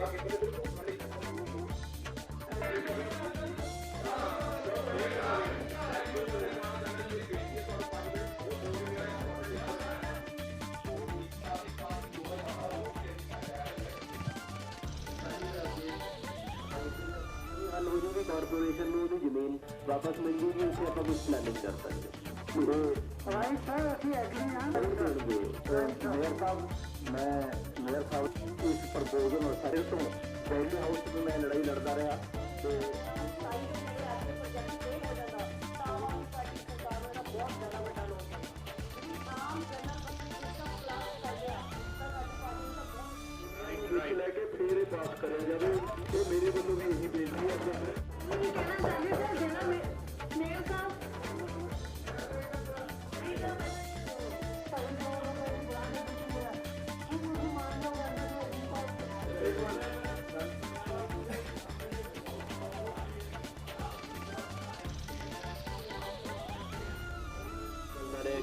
ਸੇਵਾ ਕੇਂਦਰ ਦੇ ਬਿਲਕੁਲ ਖਾਲੀ ਹੱਲ ਹੋ ਜੂਗੀ ਕਾਰਪੋਰੇਸ਼ਨ ਨੂੰ ਉਹਦੀ ਜ਼ਮੀਨ ਵਾਪਸ ਮਿਲ ਜੂਗੀ ਉਸੇ ਆਪਾਂ ਕੁਝ ਪਲਾਨਿੰਗ ਕਰ ਸਕਦੇ ਹਾਂ ਰਾਈਟ ਸਰ ਅਸੀਂ ਐਗਰੀ ਹਾਂ ਮੇਅਰ ਸਾਹਿਬ, ਇਸ ਪ੍ਰਪੋਜ਼ਲ ਨੂੰ ਸਾਰੇ ਤੋਂ ਵੈਲੀ ਹਾਊਸ ਤੋਂ ਮੈਂ ਲੜਾਈ ਲੜਦਾ ਰਿਹਾ ਤੇ ਇਸ ਲੈ ਕੇ ਫੇਰ ਇਹ ਪਾਸ ਕਰਿਆ ਜਾਵੇ। ਇਹ ਮੇਰੇ ਵੱਲੋਂ ਵੀ ਇਹੀ ਬੇਨਤੀ ਹੈ।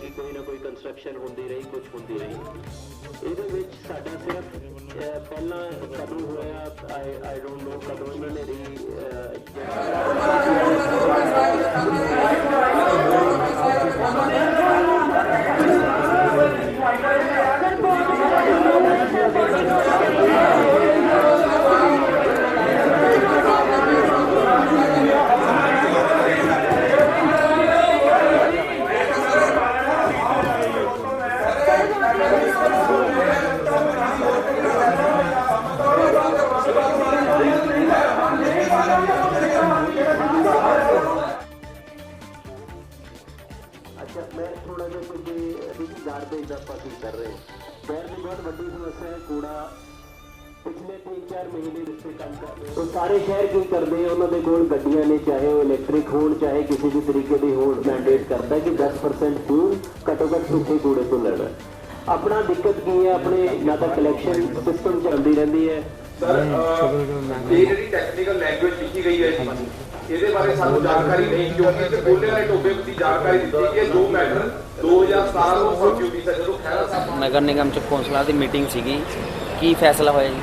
ਕਿ ਕੋਈ ਨਾ ਕੋਈ ਕੰਸਟਰਕਸ਼ਨ ਹੁੰਦੀ ਰਹੀ ਕੁਝ ਹੁੰਦੀ ਰਹੀ। ਇਹਦੇ ਵਿੱਚ ਸਾਡਾ ਸਿਰਫ ਪਹਿਲਾਂ ਕਦੋਂ ਹੋਇਆ ਆਈ ਆਈ ਡੋਨਟ ਨੋ ਕਦੋਂ ਇਹਨਾਂ ਨੇ ਰੀ ਜਿਹੜਾ ਮੈਂ ਥੋੜਾ ਜਿਹਾ ਕੁਝ ਵੀ ਗਾਰਬੇਜ ਦਾ ਕੀ ਕਰ ਰਹੇ ਹਾਂ। ਸ਼ਹਿਰ ਦੀ ਬਹੁਤ ਵੱਡੀ ਸਮੱਸਿਆ ਹੈ ਕੂੜਾ ਪਿਛਲੇ 3-4 ਮਹੀਨੇ ਦੇ ਉੱਤੇ ਕੰਮ ਕਰ ਰਹੇ। ਉਹ ਸਾਰੇ ਸ਼ਹਿਰ ਕੀ ਕਰਦੇ ਆ ਉਹਨਾਂ ਦੇ ਕੋਲ ਗੱਡੀਆਂ ਨੇ ਚਾਹੇ ਉਹ ਇਲੈਕਟ੍ਰਿਕ ਹੋਣ ਚਾਹੇ ਕਿਸੇ ਵੀ ਤਰੀਕੇ ਦੀ ਹੋਣ ਮੈਂਡੇਟ ਕਰਦਾ ਕਿ 10% ਫਿਊਲ ਘੱਟੋ ਘੱਟ ਸੁੱਕੇ ਕੂੜੇ ਤੋਂ ਲੈਣਾ। ਆਪਣਾ ਦਿੱਕਤ ਕੀ ਹੈ? ਆਪਣੇ ਨਾ ਤਾਂ ਕਲੈਕਸ਼ਨ ਸਿਸਟਮ ਚੱਲਦੀ ਰਹਿੰਦੀ ਹੈ। ਸਰ ਇਹ ਜਿਹੜੀ ਟੈਕਨੀਕਲ ਲੈਂਗੁਏਜ ਲਿਖੀ ਗਈ ਹੈ ਜੀ ਇਹਦੇ ਬਾਰੇ ਸਾਨੂੰ ਜਾਣਕਾਰੀ ਨਹੀਂ, ਕਿਉਂਕਿ ਇੱਥੇ ਬੋਲੇ ਵਾਲੇ ਟੋਬੇ ਦੀ ਜਾਣਕਾਰੀ ਦਿੱਤੀ ਗਈ ਜੋ ਮੈਟਰ 2017 ਨੂੰ ਸੋਚਿਓ ਸੀ ਜਦੋਂ ਖੈਰਾ ਸਾਹਿਬ ਨਗਰ ਨਿਗਮ ਚ ਕੌਂਸਲਰ ਦੀ ਮੀਟਿੰਗ ਸੀਗੀ। ਕੀ ਫੈਸਲਾ ਹੋਇਆ ਜੀ?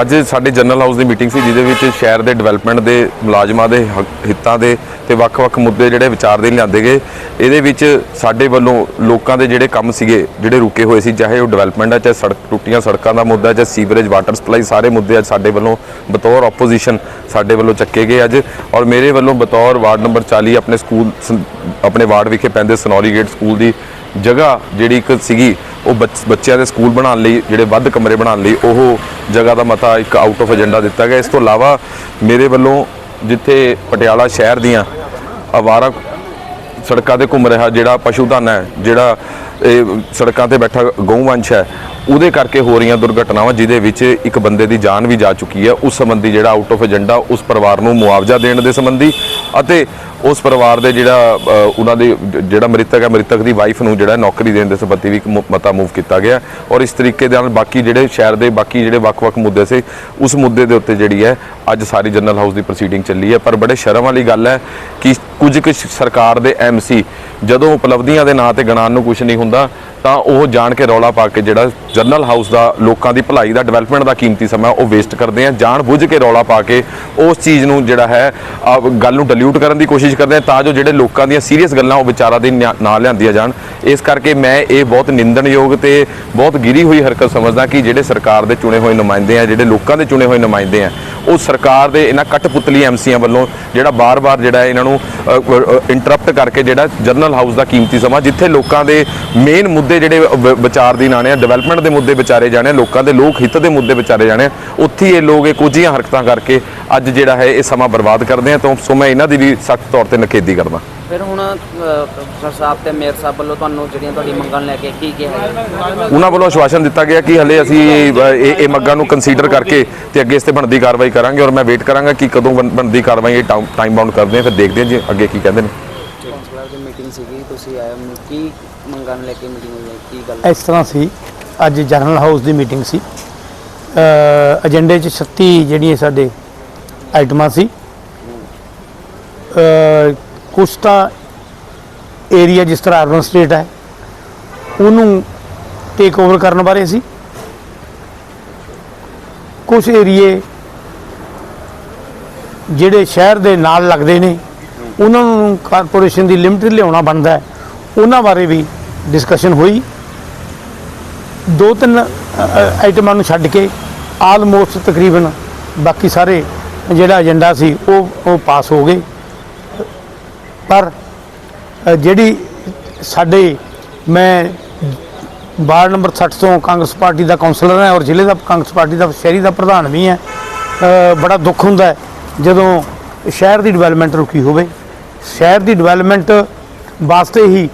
ਅੱਜ ਸਾਡੇ ਜਨਰਲ ਹਾਊਸ ਦੀ ਮੀਟਿੰਗ ਸੀ, ਜਿਹਦੇ ਵਿੱਚ ਸ਼ਹਿਰ ਦੇ ਡਿਵੈਲਪਮੈਂਟ ਦੇ ਮੁਲਾਜ਼ਮਾਂ ਦੇ ਹਿੱਤਾਂ ਦੇ ਤੇ ਵੱਖ-ਵੱਖ ਮੁੱਦੇ ਜਿਹੜੇ ਵਿਚਾਰ ਦੇ ਲਿਆਂਦੇ ਗਏ। ਇਹਦੇ ਵਿੱਚ ਸਾਡੇ ਵੱਲੋਂ ਲੋਕਾਂ ਦੇ ਜਿਹੜੇ ਕੰਮ ਸੀਗੇ, ਜਿਹੜੇ ਰੁਕੇ ਹੋਏ ਸੀ, ਚਾਹੇ ਉਹ ਡਿਵੈਲਪਮੈਂਟ ਹੈ ਚਾਹੇ ਸੜਕ, ਟੁੱਟੀਆਂ ਸੜਕਾਂ ਦਾ ਮੁੱਦਾ, ਚਾਹੇ ਸੀਵਰੇਜ, ਵਾਟਰ ਸਪਲਾਈ, ਸਾਰੇ ਮੁੱਦੇ ਅੱਜ ਸਾਡੇ ਵੱਲੋਂ ਬਤੌਰ ਆਪੋਜੀਸ਼ਨ ਸਾਡੇ ਵੱਲੋਂ ਚੱਕੇ ਗਏ ਅੱਜ। ਔਰ ਮੇਰੇ ਵੱਲੋਂ ਬਤੌਰ ਵਾਰਡ ਨੰਬਰ 40 ਆਪਣੇ ਸਕੂਲ ਸਨ- ਆਪਣੇ ਵਾਰਡ ਵਿਖੇ ਪੈਂਦੇ ਸਨੌਰੀ ਗੇਟ ਸਕੂਲ ਦੀ ਜਗ੍ਹਾ ਜਿਹੜੀ ਇੱਕ ਸੀਗੀ, ਉਹ ਬੱਚ- ਬੱਚਿਆਂ ਦੇ ਸਕੂਲ ਬਣਾਉਣ ਲਈ, ਜਿਹੜੇ ਵੱਧ ਕਮਰੇ ਬਣਾਉਣ ਲਈ, ਉਹ ਜਗ੍ਹਾ ਦਾ ਮਤਾ ਇੱਕ ਆਊਟ ਆਫ ਏਜੰਡਾ ਦਿੱਤਾ ਗਿਆ। ਇਸ ਤੋਂ ਇਲਾਵਾ ਮੇਰੇ ਵੱਲੋਂ ਜਿੱਥੇ ਪਟਿਆਲਾ ਸ਼ਹਿਰ ਦੀਆਂ ਆਵਾਰਾ ਸੜਕਾਂ ਤੇ ਘੁੰਮ ਰਿਹਾ ਜਿਹੜਾ ਪਸ਼ੂ ਧਨ ਹੈ, ਜਿਹੜਾ ਇਹ ਸੜਕਾਂ ਤੇ ਬੈਠਾ ਗਊਵੰਸ਼ ਹੈ ਉਹਦੇ ਕਰਕੇ ਹੋ ਰਹੀਆਂ ਦੁਰਘਟਨਾਵਾਂ, ਜਿਹਦੇ ਵਿੱਚ ਇੱਕ ਬੰਦੇ ਦੀ ਜਾਨ ਵੀ ਜਾ ਚੁੱਕੀ ਹੈ। ਉਸ ਸੰਬੰਧੀ ਜਿਹੜਾ ਆਊਟ ਆਫ ਏਜੰਡਾ ਉਸ ਪਰਿਵਾਰ ਨੂੰ ਮੁਆਵਜ਼ਾ ਦੇਣ ਦੇ ਸੰਬੰਧੀ ਅਤੇ ਉਸ ਪਰਿਵਾਰ ਦੇ ਜਿਹੜਾ ਉਹਨਾਂ ਦੇ ਜਿਹੜਾ ਮ੍ਰਿਤਕ ਹੈ, ਮ੍ਰਿਤਕ ਦੀ ਵਾਈਫ ਨੂੰ ਜਿਹੜਾ ਨੌਕਰੀ ਦੇਣ ਦੇ ਸੰਬੰਧੀ ਵੀ ਇੱਕ ਮਤਾ ਮੂਵ ਕੀਤਾ ਗਿਆ ਔਰ ਇਸ ਤਰੀਕੇ ਦੇ ਨਾਲ ਬਾਕੀ ਜਿਹੜੇ ਸ਼ਹਿਰ ਦੇ ਬਾਕੀ ਜਿਹੜੇ ਵੱਖ-ਵੱਖ ਮੁੱਦੇ ਸੀ, ਉਸ ਮੁੱਦੇ ਦੇ ਉੱਤੇ ਜਿਹੜੀ ਹੈ, ਅੱਜ ਸਾਰੀ ਜਨਰਲ ਹਾਊਸ ਦੀ ਪ੍ਰੋਸੀਡਿੰਗ ਚੱਲੀ ਹੈ। ਪਰ ਬੜੇ ਸ਼ਰਮ ਵਾਲੀ ਗੱਲ ਹੈ ਕਿ ਕੁਝ ਕੁ ਸਰਕਾਰ ਦੇ ਐਮਸੀ ਜਦੋਂ ਉਪਲਬਧੀਆਂ ਦੇ ਨਾਂ ਤੇ ਗਣਾਉਣ ਨੂੰ ਕੁਝ ਨਹੀਂ ਹੁੰਦਾ, ਤਾਂ ਉਹ ਜਾਣ ਕੇ ਰੌਲਾ ਪਾ ਕੇ ਜਿਹੜਾ ਜਰਨਲ ਹਾਊਸ ਦਾ, ਲੋਕਾਂ ਦੀ ਭਲਾਈ ਦਾ ਡਿਵੈਲਪਮੈਂਟ ਦਾ ਕੀਮਤੀ ਸਮਾਂ ਉਹ ਵੇਸਟ ਕਰਦੇ ਆ, ਜਾਣ ਬੁੱਝ ਕੇ ਰੌਲਾ ਪਾ ਕੇ ਉਸ ਚੀਜ਼ ਨੂੰ ਜਿਹੜਾ ਹੈ ਗੱਲ ਨੂੰ ਡਿਲੂਟ ਕਰਨ ਦੀ ਕੋਸ਼ਿਸ਼ ਕਰਦੇ ਆ, ਤਾਂ ਜੋ ਜਿਹੜੇ ਲੋਕਾਂ ਦੀਆਂ ਸੀਰੀਅਸ ਗੱਲਾਂ ਉਹ ਵਿਚਾਰਾਂ ਦੇ ਨਿਆ- ਨਾਲ ਲਿਆਂਦੀਆਂ ਜਾਣ। ਇਸ ਕਰਕੇ ਮੈਂ ਇਹ ਬਹੁਤ ਨਿੰਦਣਯੋਗ ਤੇ ਬਹੁਤ ਗਿਰੀ ਹੋਈ ਹਰਕਤ ਸਮਝਦਾ ਕਿ ਜਿਹੜੇ ਸਰਕਾਰ ਦੇ ਚੁਣੇ ਹੋਏ ਨੁਮਾਇੰਦੇ ਆ, ਜਿਹੜੇ ਲੋਕਾਂ ਦੇ ਚੁਣੇ ਹੋਏ ਨੁਮਾਇੰਦੇ ਆ, ਉਹ ਸਰਕਾਰ ਦੇ ਇਹਨਾਂ ਕਟਪੁਤਲੀ ਐਮਸੀਆਂ ਵੱਲੋਂ ਜਿਹੜਾ ਬਾਰ-ਬਾਰ ਜਿਹੜਾ ਇਹਨਾਂ ਨੂੰ ਇੰਟਰਰਪਟ ਕਰਕੇ ਜਿਹੜਾ ਜਰਨਲ ਹਾਊਸ ਦਾ ਕੀਮਤੀ ਸਮਾਂ, ਜਿੱਥੇ ਲੋਕਾਂ ਦੇ ਮੇਨ ਮੁੱਦੇ ਜਿਹੜੇ ਵਿਚਾਰ ਦੀ ਨਾਣੇ ਆ ਡਿਵੈਲਪਮੈਂਟ ਦੇ ਮੁੱਦੇ ਵਿਚਾਰੇ ਜਾਣੇ ਆ, ਲੋਕਾਂ ਦੇ ਲੋਕ ਹਿੱਤ ਦੇ ਮੁੱਦੇ ਵਿਚਾਰੇ ਜਾਣੇ ਆ। ਉੱਥੇ ਇਹ ਲੋਕ ਇਹ ਕੁਝ ਜਿਹੀਆਂ ਹਰਕਤਾਂ ਕਰਕੇ ਅੱਜ ਜਿਹੜਾ ਹੈ ਇਹ ਸਮਾਂ ਬਰਬਾਦ ਕਰਦੇ ਆ ਤਾਂ ਸੋ ਮੈਂ ਇਹਨਾਂ ਦੀ ਵੀ ਸਖਤ ਤੌਰ ਤੇ ਨਿਖੇਧੀ ਕਰਦਾ। ਫਿਰ ਹੁਣ ਸਰ ਸਾਹਿਬ ਤੇ ਮੇਅਰ ਸਾਹਿਬ ਵੱਲੋਂ ਤੁਹਾਨੂੰ ਜਿਹੜੀਆਂ ਤੁਹਾਡੀ ਮੰਗਾਂ ਲੈ ਕੇ ਕੀ ਕਿਹਾ ਹੈ ਉਹਨਾਂ ਵੱਲੋਂ ਆਸ਼ਵਾਸਨ ਦਿੱਤਾ ਗਿਆ ਕਿ ਹਲੇ ਅਸੀਂ ਇਹ ਇਹ ਮੰਗਾਂ ਨੂੰ ਕੰਸੀਡਰ ਕਰਕੇ ਤੇ ਅੱਗੇ ਇਸ ਤੇ ਬਣਦੀ ਕਾਰਵਾਈ ਕਰਾਂਗੇ ਔਰ ਮੈਂ ਵੇਟ ਕਰਾਂਗਾ ਕਿ ਕਦੋਂ ਬਣ- ਬਣਦੀ ਕਾਰਵਾਈ ਇਹ ਟਾਈਮ ਬਾਉਂਡ ਕਰਦੇ ਆ ਫਿਰ ਦੇਖਦੇ ਹਾਂ ਜੀ ਅੱਗੇ ਕੀ ਕਹਿੰਦੇ ਨੇ। ਕਾਉਂਸਲਰ ਦੀ ਮੀਟਿੰਗ ਸੀਗੀ ਤੁਸੀਂ ਆਏ ਹੋ ਕੀ ਮੰਗਾਂ ਲੈ ਕੇ ਮੀਟਿੰਗ ਹੋਈ ਕੀ ਗੱਲ? ਇਸ ਤਰ੍ਹਾਂ ਸੀ ਅੱਜ ਜਨਰਲ ਹਾਊਸ ਦੀ ਮੀਟਿੰਗ ਸੀ। ਏਜੰਡੇ 'ਚ 36 ਜਿਹੜੀਆਂ ਸਾਡੇ ਆਈਟਮਾਂ ਸੀ। ਅ ਕੁਛ ਤਾਂ ਏਰੀਆ ਜਿਸ ਤਰ੍ਹਾਂ ਅਰਬਨ ਸਟੇਟ ਹੈ, ਉਹਨੂੰ ਟੇਕ ਓਵਰ ਕਰਨ ਬਾਰੇ ਸੀ। ਕੁਝ ਏਰੀਏ ਜਿਹੜੇ ਸ਼ਹਿਰ ਦੇ ਨਾਲ ਲੱਗਦੇ ਨੇ, ਉਹਨਾਂ ਨੂੰ ਕਾਰਪੋਰੇਸ਼ਨ ਦੀ ਲਿਮਟ ਲਿਆਉਣਾ ਬਣਦਾ ਹੈ, ਉਹਨਾਂ ਬਾਰੇ ਵੀ ਡਿਸਕਸ਼ਨ ਹੋਈ। ਦੋ ਤਿੰਨ ਆਈਟਮਾਂ ਨੂੰ ਛੱਡ ਕੇ ਆਲਮੋਸਟ ਤਕਰੀਬਨ ਬਾਕੀ ਸਾਰੇ ਜਿਹੜਾ ਏਜੰਡਾ ਸੀ ਉਹ ਉਹ ਪਾਸ ਹੋ ਗਏ। ਪਰ ਜਿਹੜੀ ਸਾਡੇ ਮੈਂ ਵਾਰਡ ਨੰਬਰ 60 ਤੋਂ ਕਾਂਗਰਸ ਪਾਰਟੀ ਦਾ ਕਾਉਂਸਲਰ ਹਾਂ ਔਰ ਜ਼ਿਲ੍ਹੇ ਦਾ ਕਾਂਗਰਸ ਪਾਰਟੀ ਦਾ ਸ਼ਹਿਰੀ ਦਾ ਪ੍ਰਧਾਨ ਵੀ ਹਾਂ ਬੜਾ ਦੁੱਖ ਹੁੰਦਾ ਜਦੋਂ ਸ਼ਹਿਰ ਦੀ ਡਿਵੈਲਪਮੈਂਟ ਰੁਕੀ ਹੋਵੇ। ਸ਼ਹਿਰ ਦੀ ਡਿਵੈਲਪਮੈਂਟ ਵਾਸਤੇ ਹੀ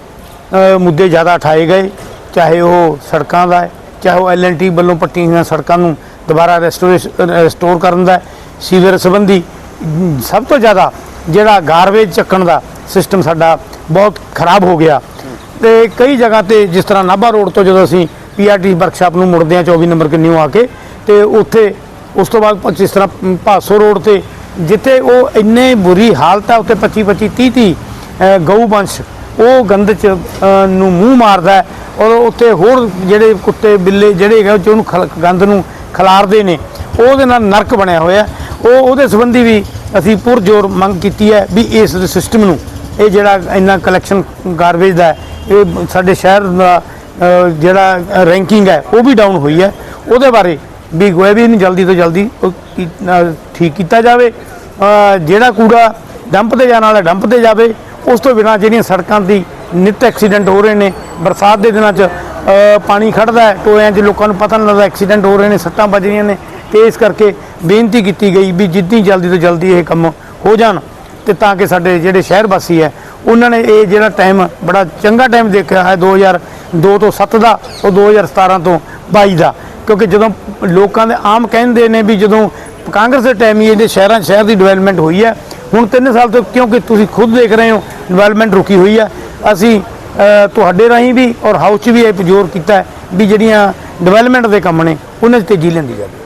ਮੁੱਦੇ ਜ਼ਿਆਦਾ ਉਠਾਏ ਗਏ। ਚਾਹੇ ਉਹ ਸੜਕਾਂ ਦਾ ਹੈ ਚਾਹੇ ਉਹ ਐਲਐਨਟੀ ਵੱਲੋਂ ਪੱਟੀਆਂ ਹੋਈਆਂ ਸੜਕਾਂ ਨੂੰ ਦੁਬਾਰਾ ਰੈਸਟੋਰੇਸ਼ਨ ਰੈਸਟੋਰ ਕਰਨ ਦਾ ਹੈ, ਸੀਵਰ ਸੰਬੰਧੀ ਸਭ ਤੋਂ ਜ਼ਿਆਦਾ ਜਿਹੜਾ ਗਾਰਬੇਜ ਚੱਕਣ ਦਾ ਸਿਸਟਮ ਸਾਡਾ ਬਹੁਤ ਖਰਾਬ ਹੋ ਗਿਆ। ਤੇ ਕਈ ਜਗ੍ਹਾ ਤੇ ਜਿਸ ਤਰ੍ਹਾਂ ਨਾਭਾ ਰੋਡ ਤੋਂ ਜਦੋਂ ਅਸੀਂ ਪੀਆਰਟੀ ਵਰਕਸ਼ਾਪ ਨੂੰ ਮੁੜਦੇ ਹਾਂ 24 ਨੰਬਰ ਕਿੰਨਿਓ ਆ ਕੇ ਤੇ ਉੱਥੇ ਉਸ ਤੋਂ ਬਾਅਦ ਜਿਸ ਤਰ੍ਹਾਂ ਭਾਸੋ ਰੋਡ ਤੇ ਜਿੱਥੇ ਉਹ ਇੰਨੇ ਬੁਰੀ ਹਾਲਤ ਹੈ ਉੱਥੇ 25 25 30 30 ਅ, ਗਊ ਵੰਸ਼ ਉਹ ਗੰਦ ਚ ਨੂੰ ਮੂੰਹ ਮਾਰਦਾ ਔਰ ਉੱਥੇ ਹੋਰ ਜਿਹੜੇ ਕੁੱਤੇ, ਬਿੱਲੇ ਜਿਹੜੇ ਹੈਗੇ ਉਹ 'ਚ ਉਹਨੂੰ ਖਲ- ਗੰਦ ਨੂੰ ਖਲਾਰਦੇ ਨੇ, ਉਹਦੇ ਨਾਲ ਨਰਕ ਬਣਿਆ ਹੋਇਆ ਉਹ, ਉਹਦੇ ਸੰਬੰਧੀ ਵੀ ਅਸੀਂ ਪੁਰਜੋਰ ਮੰਗ ਕੀਤੀ ਹੈ ਵੀ ਇਸ ਸਿਸਟਮ ਨੂੰ, ਇਹ ਜਿਹੜਾ ਇੰਨਾ ਕਲੈਕਸ਼ਨ ਗਾਰਬੇਜ ਦਾ ਇਹ ਸਾਡੇ ਸ਼ਹਿਰ ਦਾ ਜਿਹੜਾ ਰੈਂਕਿੰਗ ਹੈ, ਉਹ ਵੀ ਡਾਊਨ ਹੋਈ ਹੈ। ਉਹਦੇ ਬਾਰੇ ਵੀ ਗੋਏ ਵੀ ਇਹਨੂੰ ਜਲਦੀ ਤੋਂ ਜਲਦੀ ਉਹ ਠੀਕ ਕੀਤਾ ਜਾਵੇ। ਜਿਹੜਾ ਕੂੜਾ ਡੰਪ ਤੇ ਜਾਣ ਵਾਲਾ, ਡੰਪ ਤੇ ਜਾਵੇ। ਉਸ ਤੋਂ ਬਿਨਾਂ ਜਿਹੜੀਆਂ ਸੜਕਾਂ ਦੀ ਨਿਤ ਐਕਸੀਡੈਂਟ ਹੋ ਰਹੇ ਨੇ, ਬਰਸਾਤ ਦੇ ਦਿਨਾਂ 'ਚ ਪਾਣੀ ਖੜਦਾ ਹੈ ਟੋਇਆਂ 'ਚ ਲੋਕਾਂ ਨੂੰ ਪਤਾ ਨਹੀਂ ਲੱਗਦਾ ਐਕਸੀਡੈਂਟ ਹੋ ਰਹੇ ਨੇ, ਸੱਟਾਂ ਵੱਜ ਰਹੀਆਂ ਨੇ, ਤੇ ਇਸ ਕਰਕੇ ਬੇਨਤੀ ਕੀਤੀ ਗਈ ਵੀ ਜਿੰਨੀ ਜਲਦੀ ਤੋਂ ਜਲਦੀ ਇਹ ਕੰਮ ਹੋ ਜਾਣ ਤੇ ਤਾਂ ਕਿ ਸਾਡੇ ਜਿਹੜੇ ਸ਼ਹਿਰ ਵਾਸੀ ਹੈ, ਉਹਨਾਂ ਨੇ ਇਹ ਜਿਹੜਾ ਟਾਈਮ ਬੜਾ ਚੰਗਾ ਟਾਈਮ ਦੇਖਿਆ ਹੈ 2002 ਤੋਂ 7 ਦਾ ਉਹ 2017 ਤੋਂ 22 ਦਾ, ਕਿਉਂਕਿ ਜਦੋਂ ਲੋਕਾਂ ਦੇ ਆਮ ਕਹਿੰਦੇ ਨੇ ਵੀ ਜਦੋਂ ਕਾਂਗਰਸ ਦੇ ਟਾਈਮ ਹੀ ਇਹਦੇ ਸ਼ਹਿਰਾਂ, ਸ਼ਹਿਰ ਦੀ ਡਿਵੈਲਪਮੈਂਟ ਹੋਈ ਹੈ ਹੁਣ 3 ਸਾਲ ਤੋਂ ਕਿਉਂਕਿ ਤੁਸੀਂ ਖੁਦ ਦੇਖ ਰਹੇ ਹੋ ਡਿਵੈਲਪਮੈਂਟ ਰੁਕੀ ਹੋਈ ਆ। ਅਸੀਂ ਤੁਹਾਡੇ ਰਾਹੀਂ ਵੀ ਔਰ ਹਾਊਸ 'ਚ ਵੀ ਇਹ ਜ਼ੋਰ ਕੀਤਾ ਵੀ ਜਿਹੜੀਆਂ ਡਿਵੈਲਪਮੈਂਟ ਦੇ ਕੰਮ ਨੇ, ਉਹਨਾਂ 'ਚ ਤੇਜ਼ੀ ਲੈਂਦੀ ਜਾਵੇ।